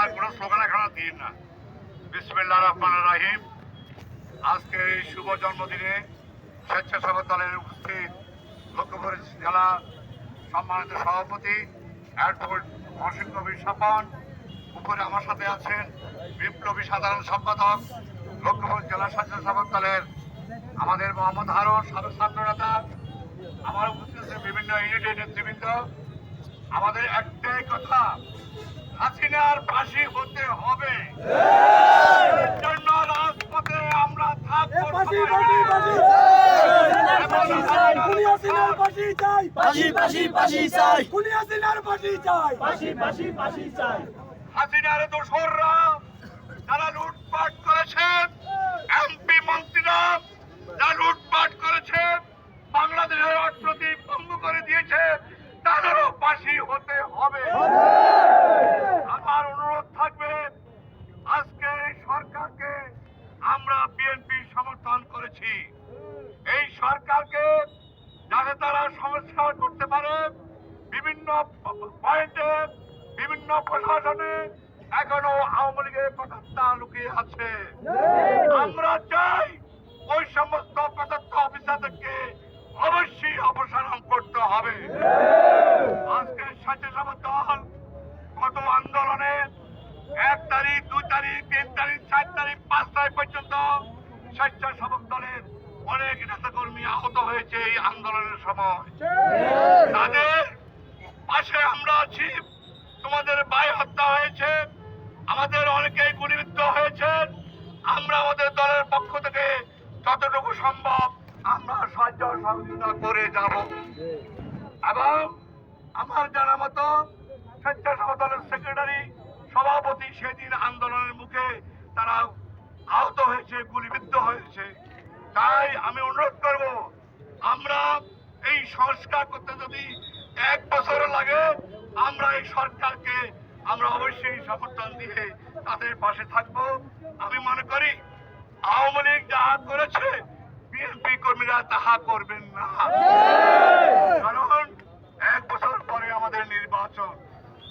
আর কোনো স্লোগান এখানে দিন না। বিসমিল্লাহ রহমান রাহিম। আজকে এই শুভ জন্মদিনে স্বেচ্ছাসেবক দলের উপস্থিত লক্ষ্মীপুর জেলা সম্মানিত সভাপতি অ্যাডভোকেট মহসিন কবির স্বপন উপরে আমার সাথে আছেন বিপ্লবী সাধারণ সম্পাদক লক্ষ্মীপুর জেলা স্বেচ্ছাসেবক দলের আমাদের মোহাম্মদ হারুন, সাবেক ছাত্র আমার উপস্থিত বিভিন্ন ইউনিটের নেতৃবৃন্দ। আমাদের একটাই কথা হাসিনার ফাঁসি হতে হবে। এর জন্য রাজপথে আমরা থাকব হাসিনার পাশি তারা লুটপাট পাশি পাশি চাই খুনি হাসিনার পাশি চাই পাশি পাশি পাশি চাই হাসিনার দোসররা যারা লুটপাট করেছেন এমপি মন্ত্রীরা যারা লুটপাট করেছেন বাংলাদেশের অর্থনীতি ভঙ্গ করে দিয়েছে তাদেরও ফাঁসি হতে হবে আমার অনুরোধ থাকবে আজকে এই সরকারকে আমরা বিএনপি সমর্থন করেছি এই সরকারকে যাতে তারা সংস্কার করতে পারে বিভিন্ন পয়েন্টে বিভিন্ন প্রশাসনে এখনও আওয়ামী লীগের প্রতাত্তা লুকিয়ে আছে। আমরা চাই ওই সমস্ত প্রদত্ত অফিসারদেরকে অবশ্যই অপসারণ করতে হবে। আজকে স্বেচ্ছাসেবক দল গত আন্দোলনে এক তারিখ দুই তারিখ তিন তারিখ চার তারিখ পাঁচ তারিখ পর্যন্ত স্বেচ্ছাসেবক দলের অনেক নেতাকর্মী আহত হয়েছে এই আন্দোলনের সময়। তাদের পাশে আমরা আছি। তোমাদের ভাই হত্যা হয়েছে। আমাদের অনেকেই গুলিবিদ্ধ হয়েছেন আমরা আমাদের দলের পক্ষ থেকে যতটুকু সম্ভব আমরা সাহায্য সহযোগিতা করে যাব। এবং আমার জানা মতো স্বেচ্ছাসেবক দলের সেক্রেটারি সভাপতি সেদিন আন্দোলনের মুখে তারা আহত হয়েছে, গুলিবিদ্ধ হয়েছে। তাই আমি অনুরোধ করব, আমরা এই সংস্কার করতে যদি এক বছর লাগে আমরা এই সরকারকে আমরা অবশ্যই সমর্থন দিয়ে তাদের পাশে থাকব। আমি মনে করি, আওয়ামী লীগ যাহা করেছে বিএনপি কর্মীরা তাহা করবেন না। কারণ এক বছর পরে আমাদের নির্বাচন,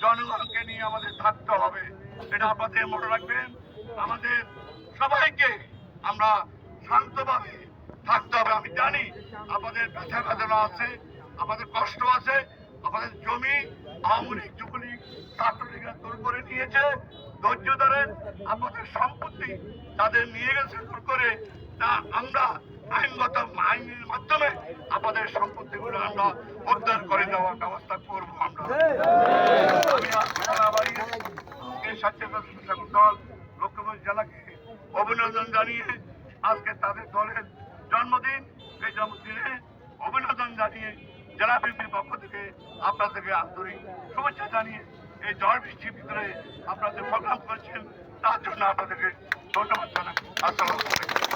জনগণকে নিয়ে আমাদের থাকতে হবে। এটা আপনাদের মনে রাখবেন। আমাদের সবাইকে আমরা শান্তভাবে থাকতে হবে। আমি জানি আপনাদের ব্যথা বেদনা আছে আমাদের কষ্ট আছে। আমাদের জমি আওয়ামী লীগ, যুবলীগ দূর করে নিয়েছে। ধৈর্য ধরেন, আমাদের সম্পত্তি তাদের নিয়ে গেছে দূর করে। তা আমরা আইনগত আইনের মাধ্যমে আমাদের সম্পত্তিগুলো আমরা উদ্ধার করে দেওয়ার ব্যবস্থা করব আমরা। স্বেচ্ছাসেবক দল, লক্ষ্মীপুর জেলাকে অভিনন্দন জানিয়ে আজকে তাদের দলের জন্মদিন, এই জন্মদিনে জানিয়ে জেলা বিএনপির পক্ষ থেকে আপনাদেরকে আন্তরিক শুভেচ্ছা জানিয়ে এই ঝড় বৃষ্টির ভিতরে আপনাদের প্রোগ্রাম করছেন, তার জন্য আপনাদেরকে ধন্যবাদ জানাই। আসসালাম আলাইকুম।